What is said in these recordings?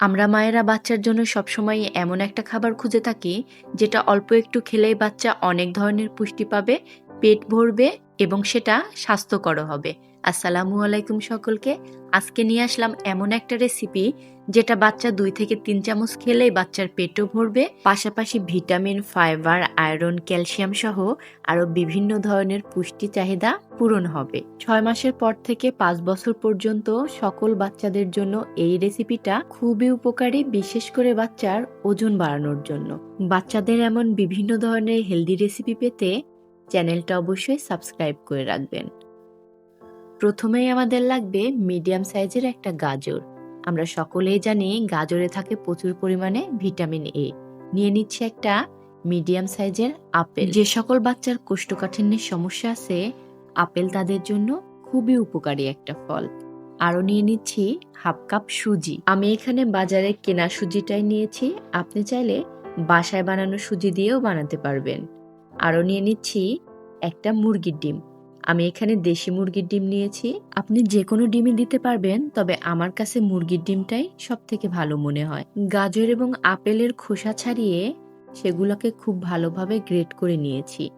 আমরা মায়েরা বাচ্চার জন্য সবসময় এমন একটা খাবার খুঁজে থাকি, যেটা অল্প একটু খেলেই বাচ্চা অনেক ধরনের পুষ্টি পাবে, পেট ভরবে এবং সেটা স্বাস্থ্যকর হবে। আসসালামু আলাইকুম সকলকে। আজকে নিয়ে আসলাম এমন একটা রেসিপি যেটা বাচ্চা দুই থেকে তিন চামচ খেলেই বাচ্চার পেটও ভরবে। পাশাপাশি ভিটামিন ফাইবার আয়রন ক্যালসিয়াম সহ আরও বিভিন্ন ধরনের পুষ্টি চাহিদা পূরণ হবে। ছয় মাসের পর থেকে পাঁচ বছর পর্যন্ত সকল বাচ্চাদের জন্য এই রেসিপিটা খুবই উপকারী, বিশেষ করে বাচ্চার ওজন বাড়ানোর জন্য। বাচ্চাদের এমন বিভিন্ন ধরনের হেলদি রেসিপি পেতে চ্যানেলটা অবশ্যই সাবস্ক্রাইব করে রাখবেন। প্রথমেই আমাদের লাগবে মিডিয়াম সাইজের একটা গাজর। আমরা সকলেই জানি গাজরে থাকে প্রচুর পরিমাণে ভিটামিন এ। নিয়ে নিচ্ছে একটা মিডিয়াম সাইজের আপেল। যে সকল বাচ্চার কোষ্ঠকাঠিন্যের সমস্যা আছে, আপেল তাদের জন্য খুবই উপকারী একটা ফল। আরও নিয়ে নিচ্ছি হাফ কাপ সুজি। আমি এখানে বাজারে কেনা সুজিটাই নিয়েছি। আপনি চাইলে বাসায় বানানো সুজি দিয়েও বানাতে পারবেন। আরও নিয়ে নিচ্ছি একটা মুরগির ডিম। আমি এখানে দেশি মুরগির ডিম নিয়েছি। আপনি যে কোনো ডিমই দিতে পারবেন, তবে আমার কাছে মুরগির ডিমটাই সব থেকে ভালো মনে হয়। গাজর এবং আপেলের খোসা ছাড়িয়ে সেগুলোকে খুব ভালোভাবে গ্রেট করে নিয়েছি।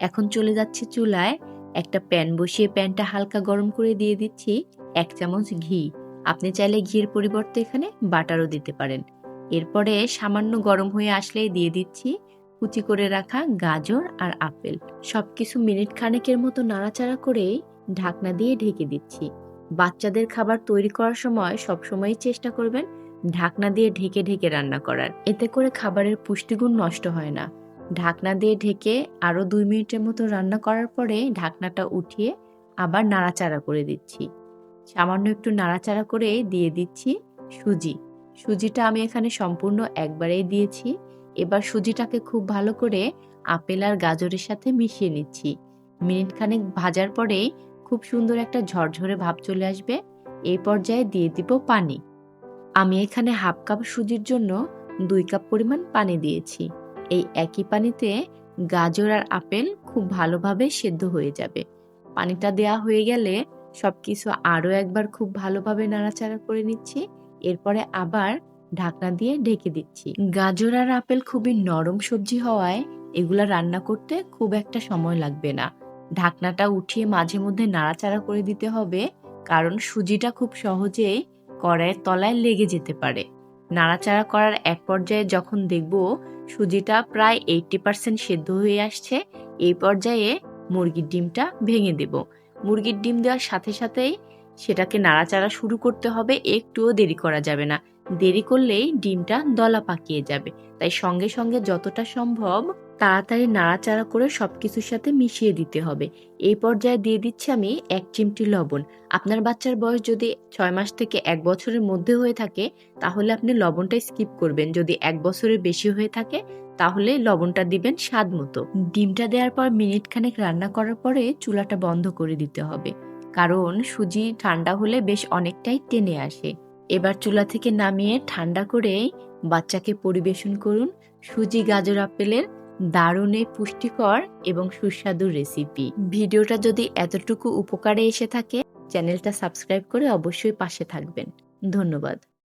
এখন চলে যাচ্ছি চুলায়। একটা প্যান বসিয়ে প্যানটা হালকা গরম করে দিয়ে দিচ্ছি। এক চামচ ঘি। আপনি চাইলে ঘির পরিবর্তে এখানে বাটারও দিতে পারেন। এরপরে সামান্য গরম হয়ে আসলেই দিয়ে দিচ্ছি। কুচি করে রাখা গাজর আর আপেল। সবকিছু মিনিট খানেকের মতো নাড়াচাড়া করে ঢাকনা দিয়ে ঢেকে দিচ্ছি। বাচ্চাদের খাবার তৈরি করার সময় সবসময় চেষ্টা করবেন ঢাকনা দিয়ে ঢেকে ঢেকে রান্না করার। এতে করে খাবারের পুষ্টিগুণ নষ্ট হয় না। ঢাকনা দিয়ে ঢেকে আরও দুই মিনিটের মতো রান্না করার পরে ঢাকনাটা উঠিয়ে আবার নাড়াচাড়া করে দিচ্ছি। সামান্য একটু নাড়াচাড়া করে দিয়ে দিচ্ছি সুজি। সুজিটা আমি এখানে সম্পূর্ণ একবারেই দিয়েছি। এবার সুজিটাকে খুব ভালো করে আপেল আর গাজরের সাথে মিশিয়ে নিচ্ছি। মিনিট খানেক ভাজার পরেই খুব সুন্দর একটা ঝরঝরে ভাব চলে আসবে। এই পর্যায়ে দিয়ে দিব পানি। আমি এখানে হাফ কাপ সুজির জন্য দুই কাপ পরিমাণ পানি দিয়েছি। এই একই পানিতে গাজর আর আপেল খুব ভালোভাবে সেদ্ধ হয়ে যাবে। পানিটা দেয়া হয়ে গেলে সব কিছু আরও একবার খুব ভালোভাবে নাড়াচাড়া করে নিচ্ছি। এরপরে আবার ঢাকনা দিয়ে ঢেকে দিচ্ছি। গাজর আর আপেল খুবই নরম সবজি হওয়ায় এগুলা রান্না করতে খুব একটা সময় লাগবে না। ঢাকনাটা উঠিয়ে মাঝে মধ্যে নাড়াচাড়া করে দিতে হবে, কারণ সুজিটা খুব সহজেই কড়াইয়ের তলায় লেগে যেতে পারে। নাড়াচাড়া করার এক পর্যায়ে যখন দেখব সুজিটা প্রায় এইটটি পার্সেন্ট সেদ্ধ হয়ে আসছে, এই পর্যায়ে মুরগির ডিমটা ভেঙে দেব। মুরগির ডিম দেওয়ার সাথে সাথেই সেটাকে নাড়াচাড়া শুরু করতে হবে, একটুও দেরি করা যাবে না। দেরি করলেই ডিমটা দলা পাকিয়ে যাবে। তাই সঙ্গে সঙ্গে যতটা সম্ভব তাড়াতাড়ি নাড়াচাড়া করে সবকিছুর সাথে মিশিয়ে দিতে হবে। এই পর্যায়ে দিয়ে দিচ্ছি আমি এক চিমটি লবণ। আপনার বাচ্চার বয়স যদি ছয় মাস থেকে এক বছরের মধ্যে হয়ে থাকে, তাহলে আপনি লবণটা স্কিপ করবেন। যদি এক বছরের বেশি হয়ে থাকে, তাহলে লবণটা দিবেন স্বাদ মতো। ডিমটা দেওয়ার পর মিনিট খানেক রান্না করার পরে চুলাটা বন্ধ করে দিতে হবে। কারণ সুজি ঠান্ডা হলে বেশ অনেকটাই টেনে আসে। এবার চুলা থেকে নামিয়ে ঠান্ডা করে বাচ্চাকে পরিবেশন করুন সুজি, গাজর, আপেলের দারুণে পুষ্টিকর এবং সুস্বাদু রেসিপি ভিডিওটা যদি এতটুকু উপকারে এসে থাকে, চ্যানেলটা সাবস্ক্রাইব করে অবশ্যই পাশে থাকবেন। ধন্যবাদ।